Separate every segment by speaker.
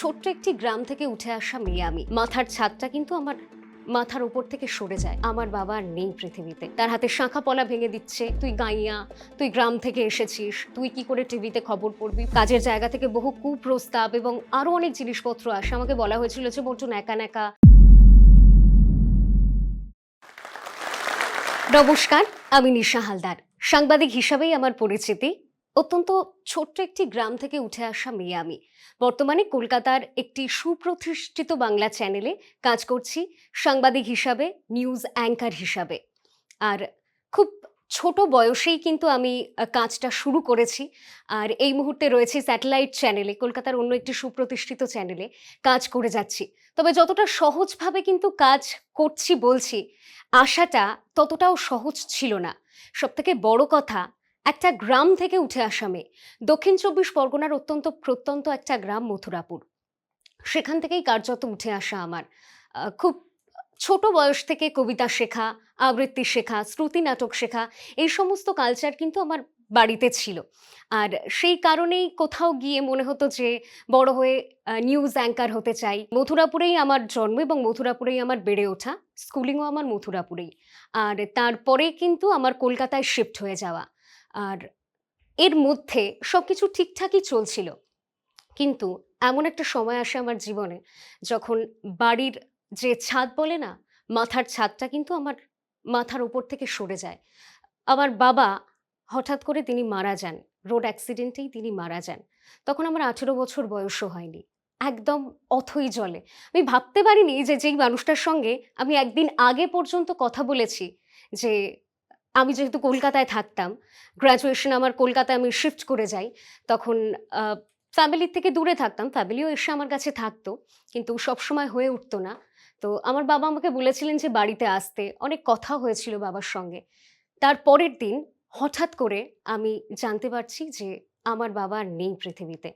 Speaker 1: ছোট্ট একটি গ্রাম থেকে উঠে আসা মেয়ে আমি। মাথার ছাদটা কিন্তু আমার মাথার উপর থেকে সরে যায়। আমার বাবা আর নেই পৃথিবীতে। তার হাতে শাঁখা পলা ভেঙে দিচ্ছে। তুই গাইয়া, তুই গ্রাম থেকে এসেছিস। তুই কি করে টিভিতে খবর পড়বি? কাজের জায়গা থেকে বহু কুপ্রস্তাব এবং আরও অনেক জিনিসপত্র আসে। আমাকে বলা হয়েছিল যে বর্জুন একা একা। নমস্কার, আমি নিশা হালদার। সাংবাদিক হিসাবেই আমার পরিচিতি। অত্যন্ত ছোট্ট একটি গ্রাম থেকে উঠে আসা মেয়ে আমি। বর্তমানে কলকাতার একটি সুপ্রতিষ্ঠিত বাংলা চ্যানেলে কাজ করছি, সাংবাদিক হিসাবে নিউজ অ্যাঙ্কার হিসাবে। আর খুব ছোট বয়সেই কিন্তু আমি কাজটা শুরু করেছি। আর এই মুহূর্তে রয়েছে স্যাটেলাইট চ্যানেলে কলকাতার অন্য একটি সুপ্রতিষ্ঠিত চ্যানেলে কাজ করে যাচ্ছি। তবে যতটা সহজভাবে কিন্তু কাজ করছি বলছি, আশাটা ততটাও সহজ ছিল না। সবথেকে বড় কথা একটা গ্রাম থেকে উঠে আসা মেয়ে। দক্ষিণ চব্বিশ পরগনার অত্যন্ত প্রত্যন্ত একটা গ্রাম, মথুরাপুর। সেখান থেকেই কার্যত উঠে আসা আমার। খুব ছোট বয়স থেকে কবিতা শেখা, আবৃত্তি শেখা, শ্রুতি নাটক শেখা, এই সমস্ত কালচার কিন্তু আমার বাড়িতে ছিল। আর সেই কারণেই কোথাও গিয়ে মনে হতো যে, বড় হয়ে নিউজ অ্যাঙ্কার হতে চাই। মথুরাপুরেই আমার জন্ম এবং মথুরাপুরেই আমার বেড়ে ওঠা। স্কুলিংও আমার মথুরাপুরেই। আর তারপরে কিন্তু আমার কলকাতায় শিফট হয়ে যাওয়া। আর এর মধ্যে সব কিছু ঠিকঠাকই চলছিল। কিন্তু এমন একটা সময় আসে আমার জীবনে যখন বাড়ির যে ছাদ বলে না, মাথার ছাদটা কিন্তু আমার মাথার উপর থেকে সরে যায়। আমার বাবা হঠাৎ করে তিনি মারা যান, রোড অ্যাক্সিডেন্টেই তিনি মারা যান। তখন আমার আঠেরো বছর বয়সও হয়নি, একদম অথই জলে। আমি ভাবতে পারিনি যে যেই মানুষটার সঙ্গে আমি একদিন আগে পর্যন্ত কথা বলেছি যে আমি যেহেতু কলকাতায় থাকতাম গ্র্যাজুয়েশন আমার কলকাতায় আমি শিফট করে যাই, তখন ফ্যামিলির থেকে দূরে থাকতাম ফ্যামিলিও এসে আমার কাছে থাকতো, কিন্তু সবসময় হয়ে উঠতো না। তো আমার বাবা আমাকে বলেছিলেন যে বাড়িতে আসতে, অনেক কথা হয়েছিল বাবার সঙ্গে। তার পরের দিন হঠাৎ করে আমি জানতে পারছি যে আমার বাবা নেই পৃথিবীতে।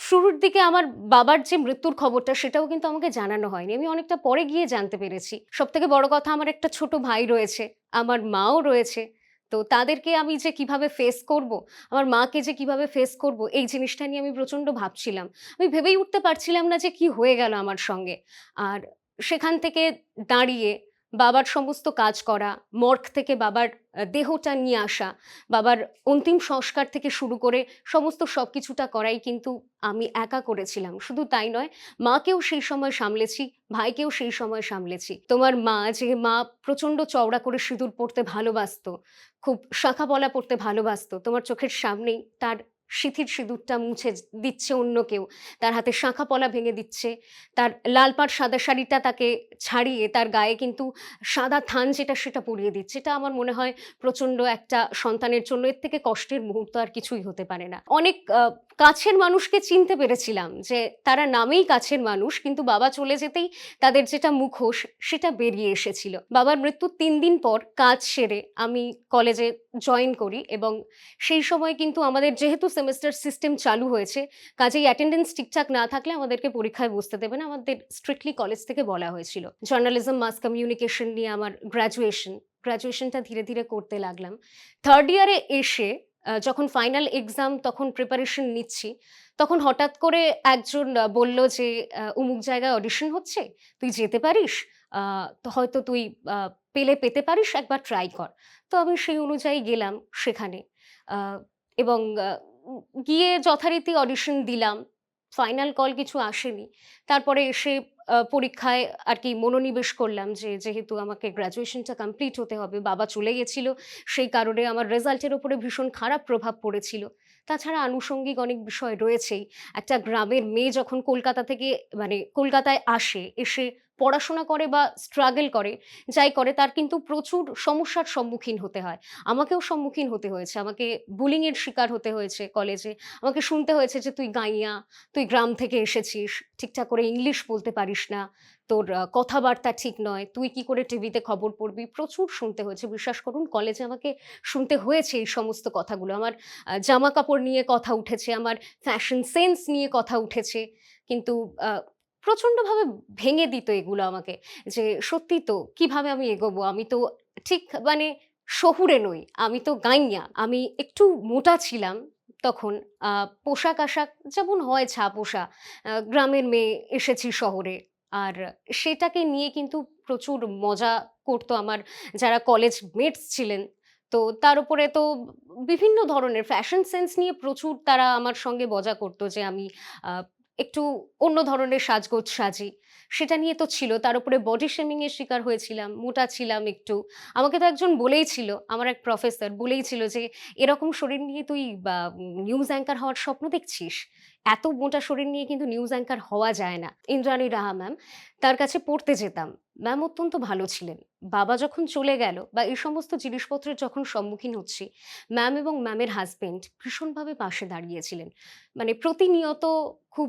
Speaker 1: শুরুর দিকে আমার বাবার যে মৃত্যুর খবরটা, সেটাও কিন্তু আমাকে জানানো হয়নি। আমি অনেকটা পরে গিয়ে জানতে পেরেছি। সব থেকে বড় কথা, আমার একটা ছোট ভাই রয়েছে, আমার মাও রয়েছে। তো তাদেরকে আমি যে কীভাবে ফেস করব, আমার মাকে যে কীভাবে ফেস করব, এই জিনিসটা নিয়ে আমি প্রচণ্ড ভাবছিলাম। আমি ভেবেই উঠতে পারছিলাম না যে কি হয়ে গেল আমার সঙ্গে। আর সেখান থেকে দাঁড়িয়ে বাবার সমস্ত কাজ করা, মর্গ থেকে বাবার দেহটা নিয়ে আসা, বাবার অন্তিম সংস্কার থেকে শুরু করে সমস্ত সব কিছুটা করাই কিন্তু আমি একা করেছিলাম। শুধু তাই নয়, মাকেও সেই সময় সামলেছি, ভাইকেও সেই সময় সামলেছি। তোমার মা যে মা প্রচণ্ড চওড়া করে সিঁদুর পড়তে ভালোবাসত, খুব শাখা বলা পড়তে ভালোবাসতো, তোমার চোখের সামনেই তার সিথির সিঁদুরটা মুছে দিচ্ছে অন্য কেউ। তার হাতে শাঁখা পলা ভেঙে দিচ্ছে। তার লাল পাড় সাদা শাড়িটা তাকে ছাড়িয়ে তার গায়ে কিন্তু সাদা থান যেটা সেটা পরিয়ে দিচ্ছে। এটা আমার মনে হয় প্রচণ্ড একটা সন্তানের জন্য, এর থেকে কষ্টের মুহূর্ত আর কিছুই হতে পারে না। অনেক কাছের মানুষকে চিনতে পেরেছিলাম যে তারা নামেই কাছের মানুষ, কিন্তু বাবা চলে যেতেই তাদের যেটা মুখোশ সেটা বেরিয়ে এসেছিল। বাবার মৃত্যুর তিন দিন পর কাজ সেরে আমি কলেজে জয়েন করি এবং সেই সময় কিন্তু আমাদের যেহেতু সেমেস্টার সিস্টেম চালু হয়েছে। কাজেই অ্যাটেন্ডেন্স ঠিকঠাক না থাকলে আমাদেরকে পরীক্ষায় বসতে দেবে না। আমাদের স্ট্রিক্টলি কলেজ থেকে বলা হয়েছিল। জার্নালিজম মাস কমিউনিকেশন নিয়ে আমার গ্র্যাজুয়েশন গ্র্যাজুয়েশনটা ধীরে ধীরে করতে লাগলাম। থার্ড ইয়ারে এসে যখন ফাইনাল এক্সাম তখন প্রিপারেশন নিচ্ছি। তখন হঠাৎ করে একজন বলল যে উমুক জায়গায় অডিশন হচ্ছে, তুই যেতে পারিস? হয়তো তুই পেলে পেতে পারিস, একবার ট্রাই কর। তো আমি সেই অনুযায়ী গেলাম সেখানে। এবং গিয়ে যথারীতি অডিশন দিলাম। ফাইনাল কল কিছু আসেনি। তারপরে এসে পরীক্ষায় আর কি মনোনিবেশ করলাম যে, যেহেতু আমাকে গ্র্যাজুয়েশনটা কমপ্লিট হতে হবে, বাবা চলে গেছিল, সেই কারণে আমার রেজাল্টের ওপরে ভীষণ খারাপ প্রভাব পড়েছিল। তাছাড়া আনুষঙ্গিক অনেক বিষয় রয়েছেই। একটা গ্রামের মেয়ে যখন কলকাতা থেকে মানে কলকাতায় আসে, এসে পড়াশোনা করে বা স্ট্রাগল করে, যাই করে, তার কিন্তু প্রচুর সমস্যার সম্মুখীন হতে হয়। আমাকেও সম্মুখীন হতে হয়েছে। আমাকে বুলিংয়ের শিকার হতে হয়েছে কলেজে আমাকে শুনতে হয়েছে যে, তুই গাইয়া, তুই গ্রাম থেকে এসেছিস, ঠিকঠাক করে ইংলিশ বলতে পারিস না, তোর কথাবার্তা ঠিক নয়, তুই কি করে টিভিতে খবর পড়বি? প্রচুর শুনতে হয়েছে। বিশ্বাস করুন কলেজে আমাকে শুনতে হয়েছে এই সমস্ত কথাগুলো। আমার জামা কাপড় নিয়ে কথা উঠেছে, আমার ফ্যাশন সেন্স নিয়ে কথা উঠেছে। কিন্তু প্রচণ্ডভাবে ভেঙে দিত এগুলো আমাকে। যে সত্যি তো, কীভাবে আমি এগোবো? আমি তো ঠিক মানে শহুরে নই, আমি তো গাইয়া। আমি একটু মোটা ছিলাম তখন পোশাক আশাক যেমন হয় ছা পোষা গ্রামের মেয়ে এসেছি শহরে। আর সেটাকে নিয়ে কিন্তু প্রচুর মজা করতো আমার যারা কলেজ মেটস ছিলেন। তো তার উপরে তো বিভিন্ন ধরনের ফ্যাশন সেন্স নিয়ে প্রচুর তারা আমার সঙ্গে মজা করতো যে আমি একটু অন্য ধরনের সাজগোজ সাজি। সেটা নিয়ে তো ছিল। তার উপরে বডি শেমিং এর শিকার হয়েছিলাম, মোটা ছিলাম একটু। আমাকে তো একজন বলেই ছিল, আমার এক প্রফেসর বলেই ছিল যে, এরকম শরীর নিয়ে তুই নিউজ অ্যাঙ্কার হওয়ার স্বপ্ন দেখছিস? এত মোটা শরীর নিয়ে কিন্তু নিউজ অ্যাঙ্কার হওয়া যায় না। ইন্দ্রাণী রাহা ম্যাম তার কাছে পড়তে যেতাম। ম্যাম অত্যন্ত ভালো ছিলেন। বাবা যখন চলে গেল বা এই সমস্ত জিনিসপত্রের যখন সম্মুখীন হচ্ছি ম্যাম এবং ম্যামের হাজবেন্ড ভীষণভাবে পাশে দাঁড়িয়েছিলেন। মানে প্রতিনিয়ত খুব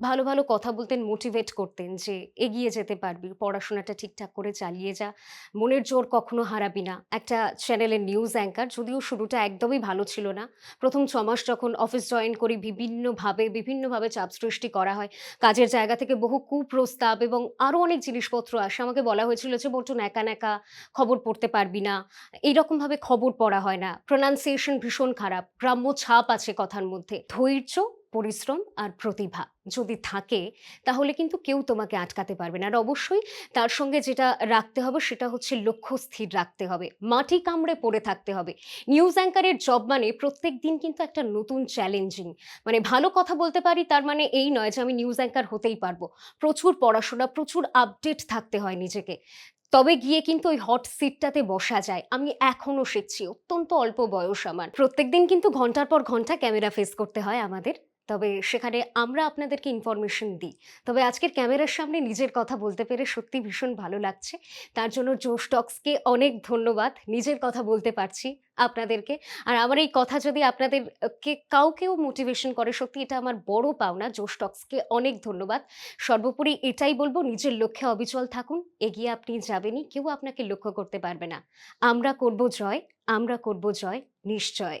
Speaker 1: ভালো ভালো কথা বলতেন মোটিভেট করতেন যে এগিয়ে যেতে পারবি, পড়াশোনাটা ঠিকঠাক করে চালিয়ে যা। মনের জোর কখনো হারাবি না। একটা চ্যানেলের নিউজ অ্যাঙ্কার যদিও শুরুটা একদমই ভালো ছিল না। প্রথম ছমাস যখন অফিস জয়েন করি, বিভিন্নভাবে বিভিন্নভাবে চাপ সৃষ্টি করা হয়। কাজের জায়গা থেকে বহু কুপ্রস্তাব এবং আরও অনেক জিনিসপত্র আসে। আমাকে বলা হয়েছিল যে বলটুন একা একা খবর পড়তে পারবি না। এইরকমভাবে খবর পড়া হয় না। প্রোনাউন্সিয়েশন ভীষণ খারাপ। গ্রাম্য ছাপ আছে কথার মধ্যে। ধৈর্য পরিশ্রম আর প্রতিভা যদি থাকে, তাহলে কিন্তু কেউ তোমাকে আটকাতে পারবে না। আর অবশ্যই তার সঙ্গে যেটা রাখতে হবে সেটা হচ্ছে লক্ষ্য স্থির রাখতে হবে, মাটি কামড়ে পড়ে থাকতে হবে। নিউজ অ্যাঙ্কারের জব মানে প্রত্যেক দিন কিন্তু একটা নতুন চ্যালেঞ্জিং মানে ভালো কথা বলতে পারি তার মানে এই নয় যে আমি নিউজ অ্যাঙ্কার হতেই পারব। প্রচুর পড়াশোনা, প্রচুর আপডেট থাকতে হয় নিজেকে। তবে গিয়ে কিন্তু ওই হট সিটটাতে বসা যায়। আমি এখনও শিখছি অত্যন্ত অল্প বয়স আমার। প্রত্যেকদিন কিন্তু ঘণ্টার পর ঘণ্টা ক্যামেরা ফেস করতে হয় আমাদের। তবে সেখানে আমরা আপনাদেরকে ইনফরমেশন দিই। তবে আজকের ক্যামেরার সামনে নিজের কথা বলতে পেরে সত্যি ভীষণ ভালো লাগছে। তার জন্য জোশ টক্সকে অনেক ধন্যবাদ। নিজের কথা বলতে পারছি আপনাদেরকে। আর আমার এই কথা যদি আপনাদেরকে কাউকেও মোটিভেশন করে, সত্যি এটা আমার বড় পাওনা। জোশ টক্সকে অনেক ধন্যবাদ। সর্বোপরি এটাই বলব, নিজের লক্ষ্যে অবিচল থাকুন। এগিয়ে আপনি যাবেনই, কেউ আপনাকে লক্ষ্য করতে পারবে না। আমরা করব জয়, আমরা করব জয়, নিশ্চয়।